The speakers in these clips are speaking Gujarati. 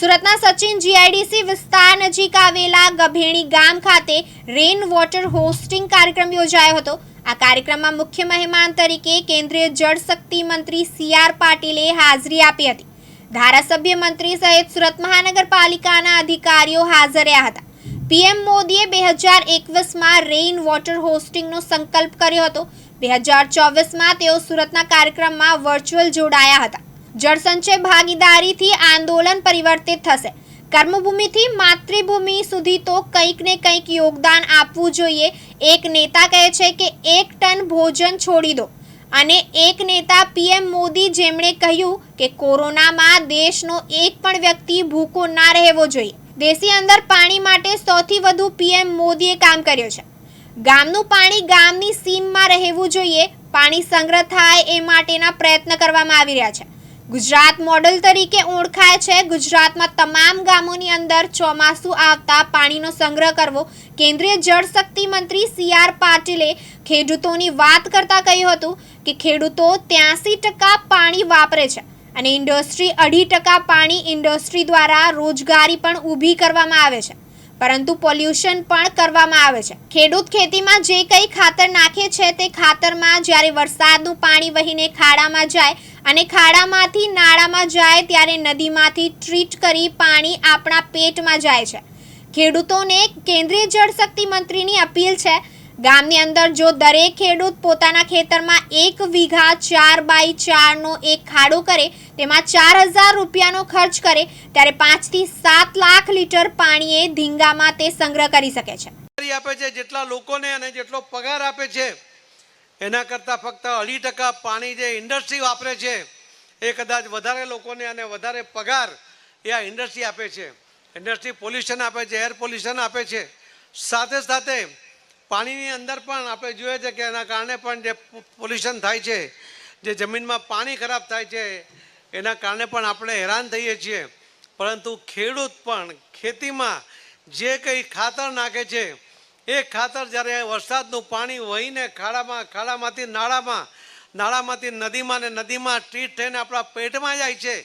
સુરતના સચિન જીઆઈડીસી વિસ્તાર નજીક આવેલા ગભેણી ગામ ખાતે રેન વોટર હોસ્ટિંગ કાર્યક્રમ યોજાયો હતો. આ કાર્યક્રમમાં મુખ્ય મહેમાન તરીકે કેન્દ્રીય જળશક્તિ મંત્રી સી આર પાટીલે હાજરી આપી હતી. ધારાસભ્ય મંત્રી સહિત સુરત મહાનગરપાલિકાના અધિકારીઓ હાજર રહ્યા હતા. પીએમ મોદીએ બે હજાર એકવીસમાં રેઇન વોટર હોસ્ટિંગનો સંકલ્પ કર્યો હતો. બે હજાર ચોવીસમાં તેઓ સુરતના કાર્યક્રમમાં વર્ચ્યુઅલ જોડાયા હતા. જળસંચય ભાગીદારીથી આંદોલન પરિવર્તિત થશે. કર્મભૂમિથી માતૃભૂમિ સુધી તો કંઈક ને કંઈક યોગદાન આપવું જોઈએ. એક નેતા કહે છે કે એક ટન ભોજન છોડી દો. અને એક નેતા પીએમ મોદી જેમણે કહ્યું કે કોરોનામાં દેશનો એક પણ વ્યક્તિ ભૂખો ના રહેવો જોઈએ. દેશી અંદર પાણી માટે સૌથી વધુ પીએમ મોદીએ કામ કર્યું છે. ગામનું પાણી ગામની સીમમાં રહેવું જોઈએ. પાણી સંગ્રહ થાય એ માટેના પ્રયત્ન કરવામાં આવી રહ્યા છે. ગુજરાત મોડલ તરીકે ઓળખાય છે. ગુજરાતમાં તમામ ગામોની અંદર ચોમાસું આવતા પાણીનો સંગ્રહ કરવો કેન્દ્રીય જળશક્તિ મંત્રી સી આર પાટીલે ખેડૂતોની વાત કરતા કહ્યું હતું કે ખેડૂતો ત્યાંસી ટકા પાણી વાપરે છે અને ઇન્ડસ્ટ્રી અઢી ટકા પાણી ઇન્ડસ્ટ્રી દ્વારા રોજગારી પણ ઊભી કરવામાં આવે છે. પરંતુ પોલ્યુશન પણ કરવામાં આવે છે. ખેડૂત ખેતીમાં જે કંઈ ખાતર નાખે છે તે ખાતરમાં જ્યારે વરસાદનું પાણી વહીને ખાડામાં જાય અને ખાડામાંથી નાળામાં જાય ત્યારે નદીમાંથી ટ્રીટ કરી પાણી આપણા પેટમાં જાય છે. ખેડૂતોને કેન્દ્રીય જળશક્તિ મંત્રીની અપીલ છે. ગામની અંદર જો દરેક ખેડૂત પોતાના ખેતરમાં એક વીઘા ચાર બાય ચારનો એક ખાડો કરે, તેમાં ચાર હજાર રૂપિયાનો ખર્ચ કરે, ત્યારે પાંચથી સાત લાખ લીટર પાણી એ ધીંગામાં તે સંગ્રહ કરી શકે છે. આપે છે, જેટલા લોકોને અને જેટલો પગાર આપે છે એના કરતાં ફક્ત અઢી ટકા પાણી જે ઇન્ડસ્ટ્રી વાપરે છે, એ કદાચ વધારે લોકોને અને વધારે પગાર એ આ ઇન્ડસ્ટ્રી આપે છે. ઇન્ડસ્ટ્રી પોલ્યુશન આપે છે, એર પોલ્યુશન આપે છે. સાથે સાથે પાણીની અંદર પણ આપણે જોઈએ છે કે એના કારણે પણ જે પોલ્યુશન થાય છે, જે જમીનમાં પાણી ખરાબ થાય છે, એના કારણે પણ આપણે હેરાન થઈએ છીએ. પરંતુ ખેડૂત પણ ખેતીમાં જે કંઈ ખાતર નાખે છે એ ખાતર જ્યારે વરસાદનું પાણી વહીને ખાડામાં, ખાડામાંથી નાળામાં, નાળામાંથી નદીમાં ને નદીમાં ટ્રીટ થઈને આપણા પેટમાં જાય છે,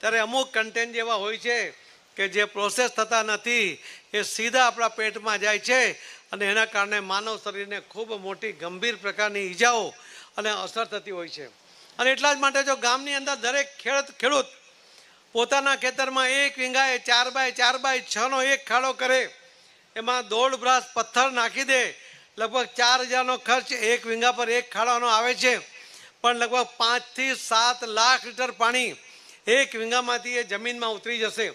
ત્યારે અમુક કન્ટેન્ટ જેવા હોય છે કે જે પ્રોસેસ થતા નથી, એ સીધા આપણા પેટમાં જાય છે અને એના કારણે માનવ શરીરને ખૂબ મોટી ગંભીર પ્રકારની ઈજાઓ અને અસર થતી હોય છે. અને એટલા જ માટે જો ગામની અંદર દરેક ખેડૂત ખેડૂત પોતાના ખેતરમાં એક વીંગાએ ચાર બાય ચાર બાય છનો એક ખાડો કરે એમાં દોઢ બ્રાસ પથ્થર નાખી દે. લગભગ ચાર હજારનો ખર્ચ એક વીંગા પર એક ખાડાનો આવે છે. પણ લગભગ પાંચથી સાત લાખ લીટર પાણી એક વીંગામાંથી એ જમીનમાં ઉતરી જશે.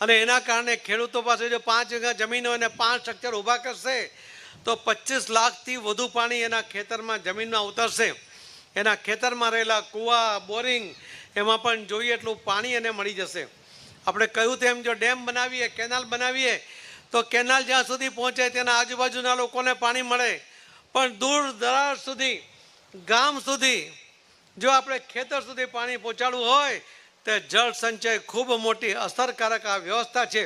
અને એના કારણે ખેડૂતો પાસે જો પાંચ વીઘા જમીન હોય અને પાંચ સ્ટ્રક્ચર ઊભા કરશે, તો પચીસ લાખથી વધુ પાણી એના ખેતરમાં જમીનમાં ઉતરશે. એના ખેતરમાં રહેલા કૂવા, બોરિંગ એમાં પણ જોઈએ એટલું પાણી એને મળી જશે. આપણે કહ્યું તેમ જો ડેમ બનાવીએ, કેનાલ બનાવીએ તો કેનાલ જ્યાં સુધી પહોંચે તેના આજુબાજુના લોકોને પાણી મળે. પણ દૂર દરાર સુધી, ગામ સુધી, જો આપણે ખેતર સુધી પાણી પહોંચાડવું હોય, તો જળ સંચય ખૂબ મોટી અસરકારક આ વ્યવસ્થા છે.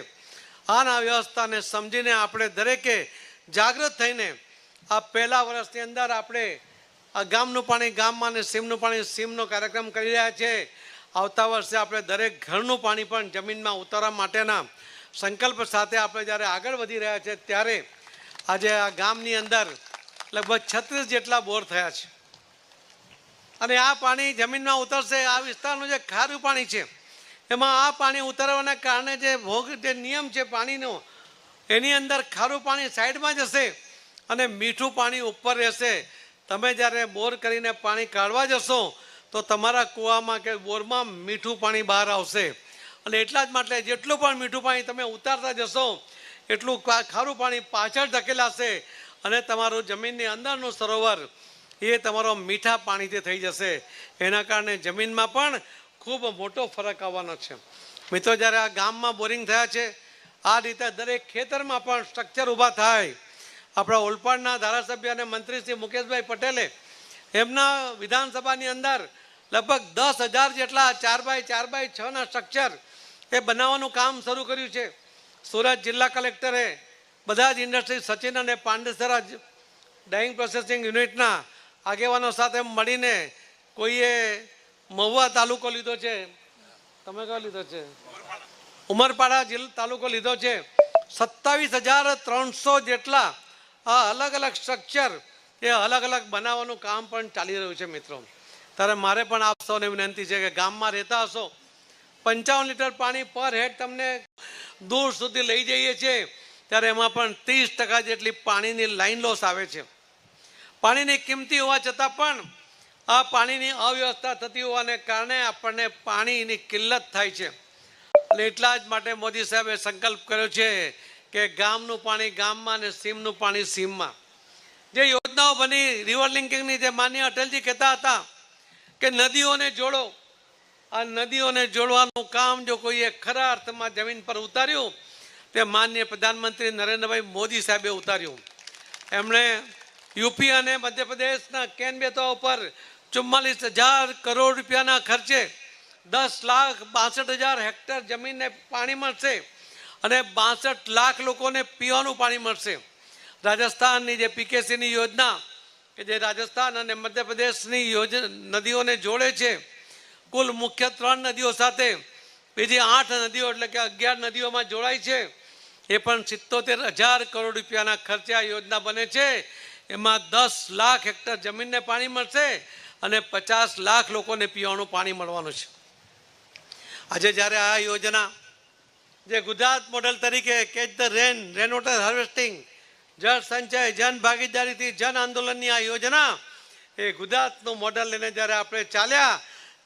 આના વ્યવસ્થાને સમજીને આપણે દરેકે જાગૃત થઈને આ પહેલા વર્ષની અંદર આપણે આ ગામનું પાણી, ગામમાં અને સીમનું પાણી, સીમનો કાર્યક્રમ કરી રહ્યા છે. આવતા વર્ષે આપણે દરેક ઘરનું પાણી પણ જમીનમાં ઉતારવા માટેના સંકલ્પ સાથે આપણે જ્યારે આગળ વધી રહ્યા છે, ત્યારે આજે આ ગામની અંદર લગભગ છત્રીસ જેટલા બોર થયા છે. અને આ પાણી જમીનમાં ઉતરશે, આ વિસ્તારનું જે ખારું પાણી છે, એમાં આ પાણી ઉતરવાના કારણે જે ભોગ, જે નિયમ છે પાણીનો, એની અંદર ખારું પાણી સાઈડમાં જશે અને મીઠું પાણી ઉપર રહેશે. તમે જ્યારે બોર કરીને પાણી કાઢવા જશો, તો તમારા કૂવામાં કે બોરમાં મીઠું પાણી બહાર આવશે. અને એટલા જ માટે જેટલું પણ મીઠું પાણી તમે ઉતારતા જશો, એટલું ખારું પાણી પાછળ ધકેલાશે અને તમારું જમીનની અંદરનું સરોવર એ તમારો મીઠા પાણીથી થઈ જશે. એના કારણે જમીનમાં પણ ખૂબ મોટો ફરક આવવાનો છે. મિત્રો, જ્યારે આ ગામમાં બોરિંગ થયા છે, આ રીતે દરેક ખેતરમાં પણ સ્ટ્રક્ચર ઊભા થાય. આપણા ઓલપાડના ધારાસભ્ય અને મંત્રી શ્રી મુકેશભાઈ પટેલે એમના વિધાનસભાની અંદર લગભગ દસ હજાર જેટલા ચાર બાય ચાર બાય છના સ્ટ્રક્ચર એ બનાવવાનું કામ શરૂ કર્યું છે. સુરત જિલ્લા કલેક્ટરે બધા જ ઇન્ડસ્ટ્રી સચિન અને પાંડેસરા ડાઇંગ પ્રોસેસિંગ યુનિટના આગેવાનો સાથે મળીને કોઈએ મહુવા તાલુકો લીધો છે. તમે કયો લીધો છે? ઉમરપાડા જિલ્લા તાલુકો લીધો છે. સત્તાવીસ હજાર ત્રણસો જેટલા આ અલગ અલગ સ્ટ્રક્ચર એ અલગ અલગ બનાવવાનું કામ પણ ચાલી રહ્યું છે મિત્રો. ત્યારે મારે પણ આપ સૌને વિનંતી છે કે ગામમાં રહેતા હશો. પંચાવન લીટર પાણી પર હેડ તમને દૂર સુધી લઈ જઈએ છીએ, ત્યારે એમાં પણ ત્રીસ ટકા જેટલી પાણીની લાઈન લોસ આવે છે. પાણીની કિંમતી હોવા છતાં પણ આ પાણીની અવ્યવસ્થા થતી હોવાને કારણે આપણને પાણીની કિલ્લત થાય છે. એટલે એટલા જ માટે મોદી સાહેબે સંકલ્પ કર્યો છે કે ગામનું પાણી ગામમાં અને સીમનું પાણી સીમમાં. જે યોજનાઓ બની રિવર લિંકિંગની જે માન્ય અટલજી કહેતા હતા કે નદીઓને જોડો આ નદીઓને જોડવાનું કામ જો કોઈએ ખરા અર્થમાં જમીન પર ઉતાર્યું, તે માન્ય પ્રધાનમંત્રી નરેન્દ્રભાઈ મોદી સાહેબે ઉતાર્યું. એમણે યુપી અને મધ્યપ્રદેશના કેન ઉપર ચુમ્માલીસ હજાર કરોડ રૂપિયાના ખર્ચે દસ લાખ બાસઠ હજાર હેક્ટર જમીનને પાણી મળશે અને બાસઠ લાખ લોકોને પીવાનું પાણી મળશે. રાજસ્થાનની જે પીકેસીની યોજના, કે જે રાજસ્થાન અને મધ્યપ્રદેશની યોજના નદીઓને જોડે છે કુલ મુખ્ય ત્રણ નદીઓ સાથે, બીજી આઠ નદીઓ એટલે કે અગિયાર નદીઓમાં જોડાય છે. એ પણ સિત્તોતેર હજાર કરોડ રૂપિયાના ખર્ચે આ યોજના બને છે. એમાં દસ લાખ હેક્ટર જમીનને પાણી મળશે અને પચાસ લાખ લોકોને પીવાનું પાણી મળવાનું છે. આજે જ્યારે આ યોજના જે ગુજરાત મોડેલ તરીકે catch the rain rain water harvesting, જળ સંચય, જન ભાગીદારીથી જન આંદોલનની આ યોજના એ ગુજરાતનું મોડેલ લઈને જ્યારે આપણે ચાલ્યા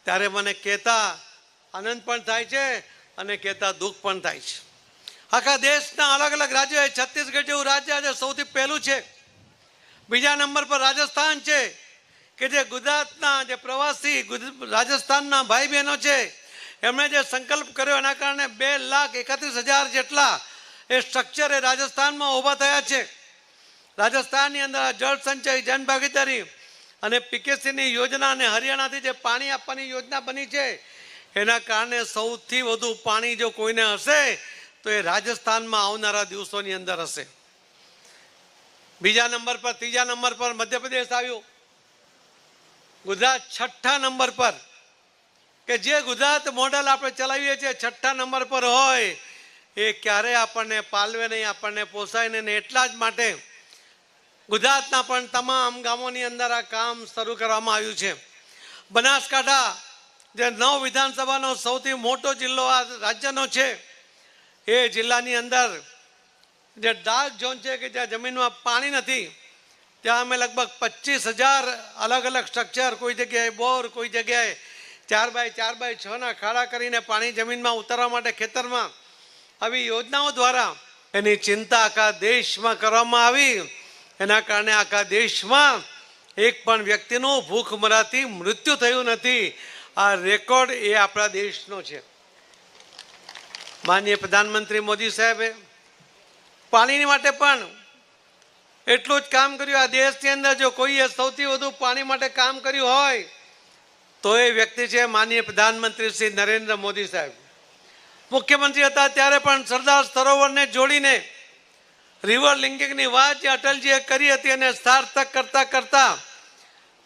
ત્યારે મને કહેતા, આનંદ પણ થાય છે અને કહેતા, દુઃખ પણ થાય છે. આખા દેશના અલગ અલગ રાજ્યો છત્તીસગઢ જેવું રાજ્ય આજે સૌથી પહેલું છે. બીજા નંબર પર રાજસ્થાન છે, કે જે ગુજરાતના જે પ્રવાસી રાજસ્થાનના ભાઈ બહેનો છે, એમણે જે સંકલ્પ કર્યો એના કારણે બે લાખ એકત્રીસ હજાર જેટલા એ સ્ટ્રક્ચર એ રાજસ્થાનમાં ઊભા થયા છે. રાજસ્થાનની અંદર જળ સંચય જન અને પીકેસીની યોજના અને હરિયાણાથી જે પાણી આપવાની યોજના બની છે, એના કારણે સૌથી વધુ પાણી જો કોઈને હશે, તો એ રાજસ્થાનમાં આવનારા દિવસોની અંદર હશે. બીજા નંબર પર, ત્રીજા નંબર પર મધ્યપ્રદેશ આવ્યું. ગુજરાત છઠ્ઠા નંબર પર. કે જે ગુજરાત મોડલ આપણે ચલાવીએ છીએ, છઠ્ઠા નંબર પર હોય, એ ક્યારે આપણને પાલવે નહીં, આપણને પોસાય નહીં એટલા જ માટે ગુજરાતના પણ તમામ ગામોની અંદર આ કામ શરૂ કરવામાં આવ્યું છે. બનાસકાંઠા, જે નવ વિધાનસભાનો સૌથી મોટો જિલ્લો આ રાજ્યનો છે, એ જિલ્લાની અંદર જે ડાર્ક ઝોન છે કે જ્યાં જમીનમાં પાણી નથી, ત્યાં અમે લગભગ પચીસ હજાર અલગ અલગ સ્ટ્રક્ચર, કોઈ જગ્યાએ બોર, કોઈ જગ્યાએ ચાર બાય ચાર બાય છના ખાડા કરીને પાણી જમીનમાં ઉતારવા માટે ખેતરમાં આવી યોજનાઓ દ્વારા એની ચિંતા આખા દેશમાં કરવામાં આવી. એના કારણે આખા દેશમાં એક પણ વ્યક્તિનું ભૂખમરાથી મૃત્યુ થયું નથી. આ રેકોર્ડ એ આપણા દેશનો છે. માનનીય પ્રધાનમંત્રી મોદી સાહેબે પાણીની માટે પણ એટલું જ કામ કર્યું. આ દેશની અંદર જો કોઈએ સૌથી વધુ પાણી માટે કામ કર્યું હોય, તો એ વ્યક્તિ છે માનનીય પ્રધાનમંત્રી શ્રી નરેન્દ્ર મોદી સાહેબ. મુખ્યમંત્રી હતા ત્યારે પણ સરદાર સરોવરને જોડીને રિવર લિંકિંગની વાત જે અટલજીએ કરી હતી અને સાર્થક કરતા કરતા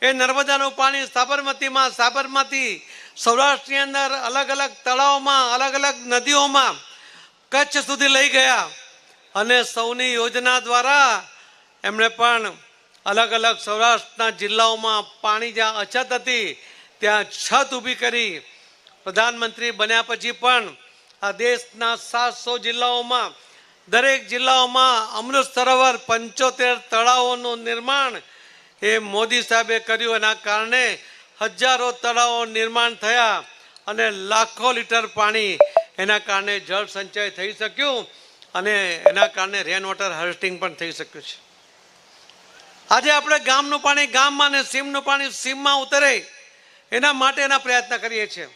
એ નર્મદાનું પાણી સાબરમતીમાં, સાબરમતી સૌરાષ્ટ્રની અંદર અલગ અલગ તળાવમાં, અલગ અલગ નદીઓમાં કચ્છ સુધી લઈ ગયા. અને સૌની યોજના દ્વારા એમણે પણ અલગ અલગ સૌરાષ્ટ્રના જિલ્લાઓમાં પાણી જ્યાં અછત હતી, ત્યાં છત ઊભી કરી. પ્રધાનમંત્રી બન્યા પછી પણ આ દેશના સાતસો જિલ્લાઓમાં દરેક જિલ્લાઓમાં અમૃત સરોવર પંચોતેર તળાવોનું નિર્માણ એ મોદી સાહેબે કર્યું. એના કારણે હજારો તળાવો નિર્માણ થયા અને લાખો લીટર પાણી એના કારણે જળ સંચય થઈ શક્યું અને એના કારણે રેન વોટર હાર્વેસ્ટિંગ પણ થઈ શક્યું છે. આજે આપણે ગામનું પાણી ગામમાં અને સીમનું પાણી સીમમાં ઉતરે એના માટેના પ્રયત્ન કરીએ છીએ.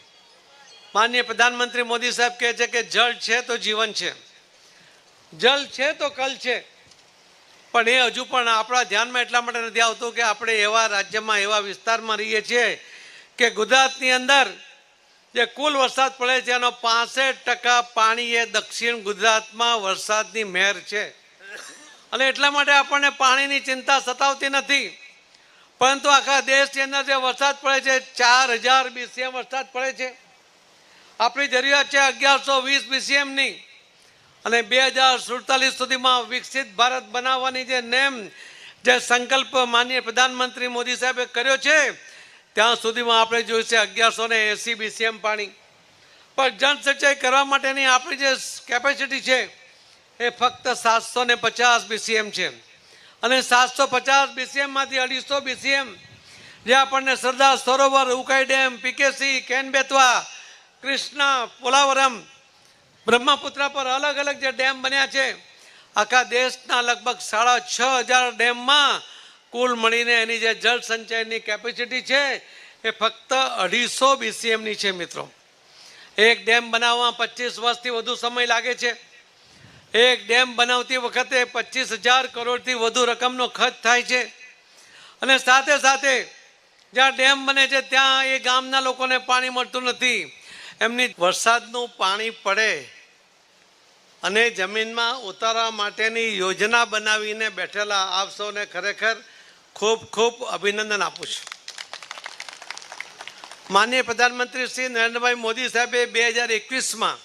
માનનીય પ્રધાનમંત્રી મોદી સાહેબ કહે છે કે જળ છે તો જીવન છે. જલ છે તો કલ છે. પણ એ હજુ પણ આપણા ધ્યાનમાં એટલા માટે નથી આવતું કે આપણે એવા રાજ્યમાં, એવા વિસ્તારમાં રહીએ છીએ કે ગુજરાતની અંદર જે કુલ વરસાદ પડે છે, એનો પાસઠ ટકા પાણી એ દક્ષિણ ગુજરાતમાં વરસાદની મહેર છે. અને એટલા માટે આપણને પાણીની ચિંતા સતાવતી નથી. પરંતુ આખા દેશની અંદર જે વરસાદ પડે છે, ચાર હજાર બીસીએમ વરસાદ પડે છે. આપણી જરૂરિયાત છે અગિયારસો વીસ બીસીએમની. અને બે હજાર સુડતાલીસ સુધીમાં વિકસિત ભારત બનાવવાની જે નેમ, જે સંકલ્પ માનીય પ્રધાનમંત્રી મોદી સાહેબે કર્યો છે, ત્યાં સુધીમાં આપણે જોઈશે અગિયારસો ને એસી બીસીએમ પાણી. પણ જન સિંચાઈ કરવા માટેની આપણી જે કેપેસિટી છે, એ ફક્ત સાતસો ને પચાસ બીસીએમ છે. અને સાતસો પચાસ બીસીએમમાંથી અઢીસો બીસીએમ, જે આપણને સરદાર સરોવર ઉકાઈ ડેમ, પીકેસી, કેન બેતવા, કૃષ્ણા, પોલાવરમ બ્રહ્મપુત્રા પર અલગ અલગ જે ડેમ બન્યા છે, આખા દેશના લગભગ સાડા છ હજાર ડેમમાં કુલ મળીને એની જે જળ સંચયની કેપેસિટી છે, એ ફક્ત અઢીસો બીસીએમની છે મિત્રો. એક ડેમ બનાવવામાં પચીસ વર્ષથી વધુ સમય લાગે છે. એક ડેમ બનાવતી વખતે પચીસ હજાર કરોડથી વધુ રકમનો ખર્ચ થાય છે. અને સાથે સાથે જ્યાં ડેમ બને છે, ત્યાં એ ગામના લોકોને પાણી મળતું નથી. એમની વરસાદનું પાણી પડે. અને જમીનમાં ઉતારવા માટેની યોજના બનાવીને બેઠેલા આપ સૌને ખરેખર ખૂબ ખૂબ અભિનંદન આપું છું. માનનીય પ્રધાનમંત્રી શ્રી નરેન્દ્રભાઈ મોદી સાહેબે બે હજાર એકવીસમાં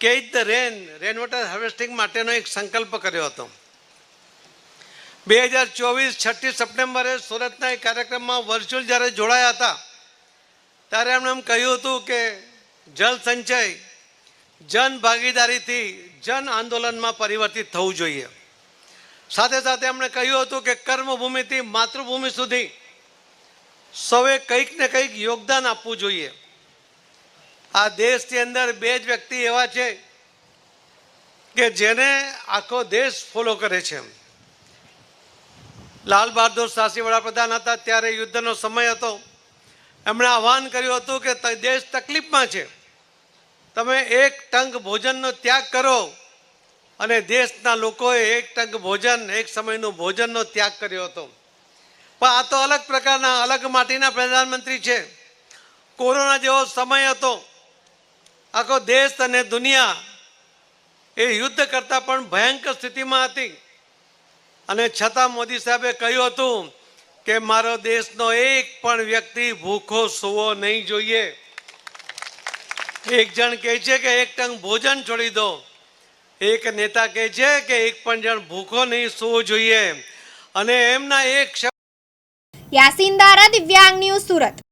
catch the rain rain water harvesting માટેનો એક સંકલ્પ કર્યો હતો. બે હજાર ચોવીસ છઠ્ઠી સપ્ટેમ્બરે સુરતના એક કાર્યક્રમમાં વર્ચ્યુઅલ જ્યારે જોડાયા હતા, ત્યારે એમણે એમ કહ્યું હતું કે જલ સંચય જન ભાગીદારીથી જન આંદોલનમાં પરિવર્તિત થવું જોઈએ. સાથે સાથે એમણે કહ્યું હતું કે કર્મભૂમિથી માતૃભૂમિ સુધી સૌએ કંઈક ને કંઈક યોગદાન આપવું જોઈએ. આ દેશની અંદર બે જ વ્યક્તિ એવા છે કે જેને આખો દેશ ફોલો કરે છે. લાલ બહાદુર શાસ્ત્રી વડાપ્રધાન હતા ત્યારે યુદ્ધનો સમય હતો. એમણે આહવાન કર્યું હતું કે દેશ તકલીફમાં છે. તમે એક ટંક ભોજનનો ત્યાગ કરો અને દેશના લોકોએ એક ટંક ભોજન, એક સમયનું ભોજનનો ત્યાગ કર્યો હતો. પણ આ તો અલગ પ્રકારના, અલગ માટીના પ્રધાનમંત્રી છે. કોરોના જેવો સમય હતો. આખો દેશ અને દુનિયા એ યુદ્ધ કરતાં પણ ભયંકર સ્થિતિમાં હતી. અને છતાં મોદી સાહેબે કહ્યું હતું કે, મારો દેશનો એક પણ વ્યક્તિ ભૂખો સૂવો નહીં જોઈએ. એક જણ કહે છે કે એક ટંગ ભોજન છોડી દો. એક નેતા કહે છે કે એક પણ જણ ભૂખો નહીં સૂવો જોઈએ. અને એમના એક યાસીન દારા દિવ્યાંગ ન્યૂઝ સુરત.